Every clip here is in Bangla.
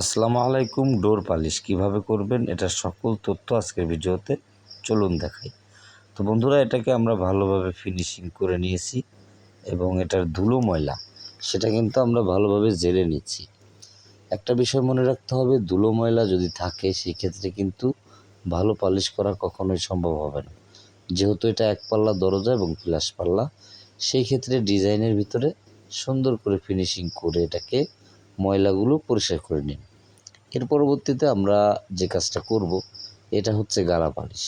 আসসালামু আলাইকুম, ডোর পালিশ কীভাবে করবেন? এটার সকল তথ্য আজকের ভিডিওতে চলুন দেখাই। তো বন্ধুরা, এটাকে আমরা ভালোভাবে ফিনিশিং করে নিয়েছি এবং এটার ধুলো ময়লা, সেটা কিন্তু আমরা ভালোভাবে জেলে নিচ্ছি। একটা বিষয় মনে রাখতে হবে, ধুলো ময়লা যদি থাকে সেই ক্ষেত্রে কিন্তু ভালো পালিশ করা কখনোই সম্ভব হবে না। যেহেতু এটা এক পাল্লা দরজা এবং ফ্ল্যাশ পাল্লা, সেই ক্ষেত্রে ডিজাইনের ভিতরে সুন্দর করে ফিনিশিং করে এটাকে ময়লাগুলো পরিষ্কার করে নিন। এর পরবর্তীতে আমরা যে কাজটা করব, এটা হচ্ছে গালা পালিশ।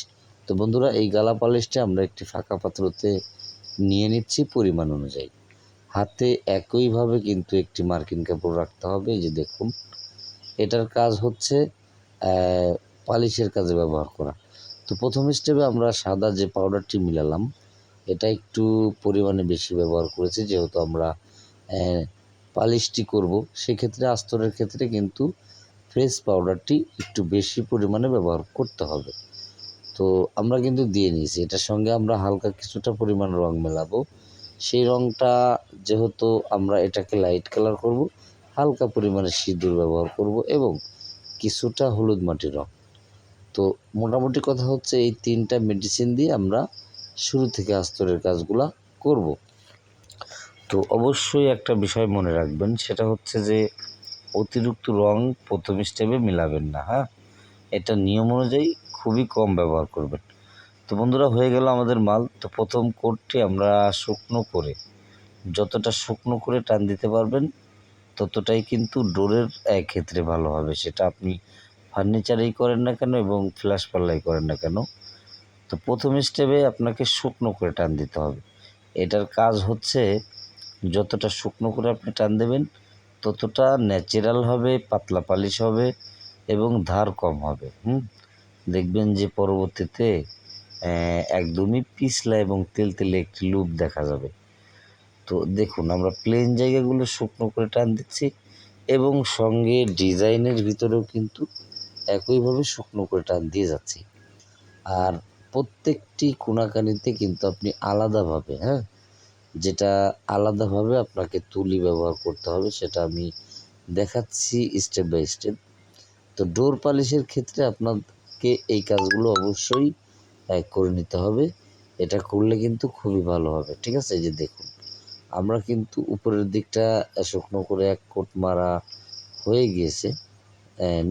তো বন্ধুরা, এই গালা পালিশটা আমরা একটি ফাঁকা পাত্রতে নিয়ে নিচ্ছি পরিমাণ অনুযায়ী। হাতে একইভাবে কিন্তু একটি মার্কিন কাপড় রাখতে হবে, এই যে দেখুন। এটার কাজ হচ্ছে পালিশের কাজে ব্যবহার করা। তো প্রথম স্টেপে আমরা সাদা যে পাউডারটি মিলালাম, এটা একটু পরিমাণে বেশি ব্যবহার করেছি, যেহেতু আমরা পালিশটি করব, সেক্ষেত্রে আস্তরের ক্ষেত্রে কিন্তু ফ্রেশ পাউডারটি একটু বেশি পরিমাণে ব্যবহার করতে হবে। তো আমরা কিন্তু দিয়ে নিয়েছি, এটার সঙ্গে আমরা হালকা কিছুটা পরিমাণ রং মেলাবো। সেই রংটা যেহেতু আমরা এটাকে লাইট কালার করব, হালকা পরিমাণে সিঁদুর ব্যবহার করব এবং কিছুটা হলুদ মাটির রং। তো মোটামুটি কথা হচ্ছে এই তিনটা মেডিসিন দিয়ে আমরা শুরু থেকে আস্তরের কাজগুলা করব। তো অবশ্যই একটা বিষয় মনে রাখবেন, সেটা হচ্ছে যে অতিরিক্ত রং প্রথম স্টেপে মিলাবেন না হ্যাঁ? এটা নিয়ম অনুযায়ী খুবই কম ব্যবহার করবেন। তো বন্ধুরা, হয়ে গেল আমাদের মাল। তো প্রথম কোটটি আমরা শুকনো করে, যতটা শুকনো করে টান দিতে পারবেন, ততটাই কিন্তু ডোরের ক্ষেত্রে ভালো হবে। সেটা আপনি ফার্নিচারেই করেন না কেন এবং ফ্ল্যাশ পাল্লাই করেন না কেন, তো প্রথম স্টেপে আপনাকে শুকনো করে টান দিতে হবে। এটার কাজ হচ্ছে যতটা শুকনো করে আপনি টান দেবেন, ততটা ন্যাচারাল হবে, পাতলা পালিশ হবে এবং ধার কম হবে, হুম? দেখবেন যে পরবর্তীতে একদমই পিছলা এবং তেলতেলে একটি লুপ দেখা যাবে। তো দেখুন, আমরা প্লেন জায়গাগুলো শুকনো করে টান দিচ্ছি এবং সঙ্গে ডিজাইনের ভিতরেও কিন্তু একইভাবে শুকনো করে টান দিয়ে যাচ্ছি। আর প্রত্যেকটি কোনাকানিতে কিন্তু আপনি আলাদাভাবে হ্যাঁ? যেটা আলাদাভাবে আপনাকে তুলি ব্যবহার করতে হবে, সেটা আমি দেখাচ্ছি স্টেপ বাই স্টেপ তো ডোর পালিশের ক্ষেত্রে আপনাকে এই কাজগুলো অবশ্যই করে নিতে হবে। এটা করলে কিন্তু খুবই ভালো হবে, ঠিক আছে? এই যে দেখুন, আমরা কিন্তু উপরের দিকটা শুকনো করে এক কোট মারা হয়ে গিয়েছে।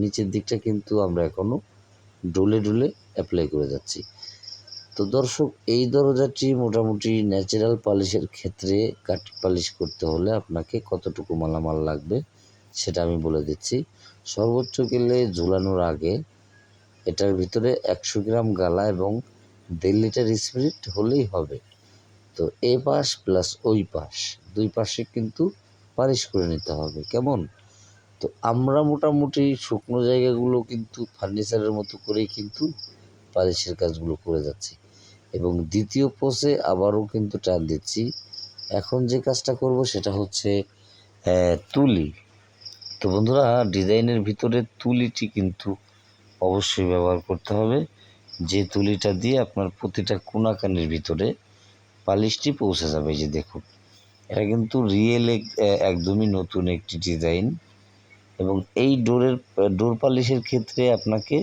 নিচের দিকটা কিন্তু আমরা এখনও ডুলে ডুলে অ্যাপ্লাই করে যাচ্ছি। তো দর্শক, এই দরজাটি মোটামুটি ন্যাচারাল পালিশের ক্ষেত্রে কাঠ পালিশ করতে হলে আপনাকে কতটুকু মালামাল লাগবে সেটা আমি বলে দিচ্ছি। সর্বোচ্চ গেলে ঝুলানোর আগে এটার ভিতরে একশো গ্রাম গালা এবং দেড় লিটার স্পিরিট হলেই হবে। তো এ পাশ প্লাস ওই পাশ, দুই পাশে কিন্তু পালিশ করে নিতে হবে। কেমন? তো আমরা মোটামুটি শুকনো জায়গাগুলো কিন্তু ফার্নিচারের মতো করেই কিন্তু পালিশের কাজগুলো করে যাচ্ছি। এবং দ্বিতীয় পোষে আবারও কিন্তু টান দিচ্ছি। এখন যে কাজটা করব সেটা হচ্ছে তুলি। তো বন্ধুরা, ডিজাইনের ভিতরে তুলিটি কিন্তু অবশ্যই ব্যবহার করতে হবে। যে তুলিটা দিয়ে আপনার প্রতিটা কোনাকানির ভিতরে পালিশটি পৌঁছে যাবে যে দেখুন। এটা কিন্তু রিয়েল একদমই নতুন একটি ডিজাইন। এবং এই ডোরের ডোর পালিশের ক্ষেত্রে আপনাকে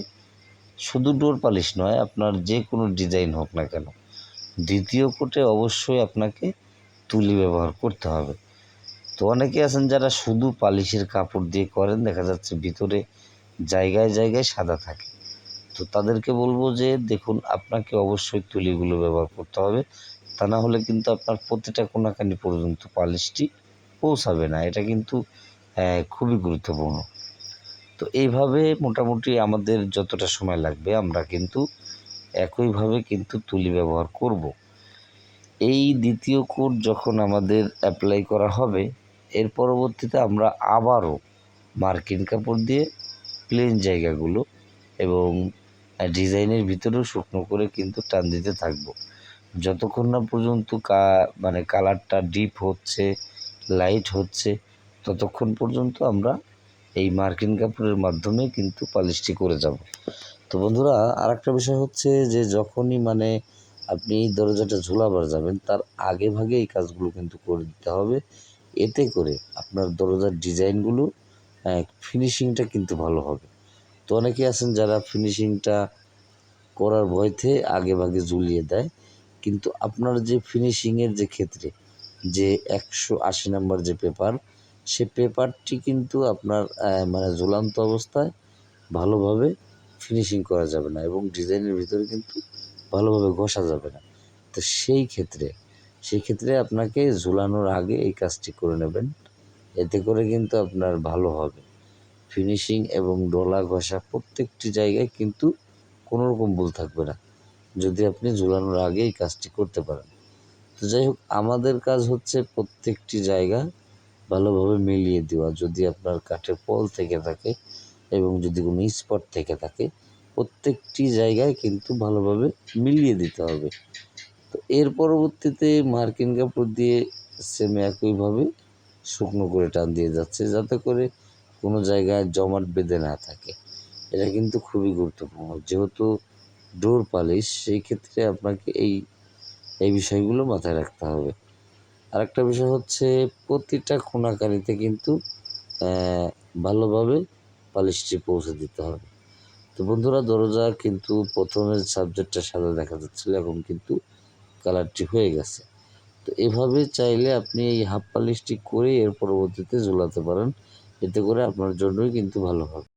শুধু ডোর পালিশ নয়, আপনার যে কোনো ডিজাইন হোক না কেন। দ্বিতীয় কোটে অবশ্যই আপনাকে তুলি ব্যবহার করতে হবে। তো অনেকে আছেন যারা শুধু পালিশের কাপড় দিয়ে করেন, দেখা যাচ্ছে ভিতরে জায়গায় জায়গায় সাদা থাকে। তো তাদেরকে বলব যে, দেখুন, আপনাকে অবশ্যই তুলিগুলো ব্যবহার করতে হবে। তা না হলে কিন্তু আপনার প্রতিটা কোনাকানি পর্যন্ত পালিশটি পৌঁছাবে না। এটা কিন্তু খুবই গুরুত্বপূর্ণ। তো এইভাবে মোটামুটি আমাদের যতটা সময় লাগবে, আমরা কিন্তু একইভাবে কিন্তু তুলি ব্যবহার করব। এই দ্বিতীয় কোড যখন আমাদের অ্যাপ্লাই করা হবে, এর পরবর্তীতে আমরা আবারও মার্কিন কাপড় দিয়ে প্লেন জায়গাগুলো এবং ডিজাইনের ভিতরেও শুকনো করে কিন্তু টান দিতে থাকব যতক্ষণ না পর্যন্ত কা মানে কালারটা ডিপ হচ্ছে লাইট হচ্ছে, ততক্ষণ পর্যন্ত আমরা এই মার্কিন কাপড়ের মাধ্যমে কিন্তু পালিশটি করে যাব। তো বন্ধুরা আর একটা বিষয় হচ্ছে যে যখনই মানে আপনি দরজাটা ঝোলাবার যাবেন, তার আগে ভাগে এই কাজগুলো কিন্তু করে দিতে হবে। এতে করে আপনার দরজার ডিজাইনগুলো ফিনিশিংটা কিন্তু ভালো হবে। তো অনেকে আছেন যারা ফিনিশিংটা করার ভয়তে আগে ভাগে ঝুলিয়ে দেয়, কিন্তু আপনার যে ফিনিশিংয়ের যে ক্ষেত্রে যে একশো আশি নাম্বার যে পেপার সে পেপারটি কিন্তু আপনার মানে ঝুলন্ত অবস্থায় ভালোভাবে ফিনিশিং করা যাবে না এবং ডিজাইনের ভিতরে কিন্তু ভালোভাবে ঘষা যাবে না। তো সেই ক্ষেত্রে সেই ক্ষেত্রে আপনাকে ঝুলানোর আগে এই কাজটি করে নেবেন। এতে করে কিন্তু আপনার ভালো হবে। ফিনিশিং এবং ডলা ঘষা প্রত্যেকটি জায়গায় কিন্তু কোনো রকম ভুল থাকবে না, যদি আপনি ঝুলানোর আগে এই কাজটি করতে পারেন। তো যাই হোক, আমাদের কাজ হচ্ছে প্রত্যেকটি জায়গা ভালোভাবে মিলিয়ে দেওয়া, যদি আপনার কাঠের পল থেকে থাকে এবং যদি কোনো স্পট থেকে থাকে, প্রত্যেকটি জায়গায় কিন্তু ভালোভাবে মিলিয়ে দিতে হবে। তো এর পরবর্তীতে মার্কিন কাপড় দিয়ে সেম একইভাবে শুকনো করে টান দিয়ে যাচ্ছে, যাতে করে কোনো জায়গায় জমাট বেঁধে না থাকে। এটা কিন্তু খুবই গুরুত্বপূর্ণ। যেহেতু ডোর পালিশ, সেই ক্ষেত্রে আপনাকে এই এই বিষয়গুলো মাথায় রাখতে হবে। আরেকটা বিষয় হচ্ছে, প্রতিটা কোনাকানিতে কিন্তু ভালোভাবে পালিশটি পৌঁছে দিতে হবে। তো বন্ধুরা, দরজা কিন্তু প্রথমের সাবজেক্টটা সাদা দেখা যাচ্ছিল এখন কিন্তু কালারটি হয়ে গেছে। তো এভাবে চাইলে আপনি এই হাফ পালিশটি করে এর পরবর্তীতে ঝোলাতে পারেন। এতে করে আপনার জন্যই কিন্তু ভালো হবে।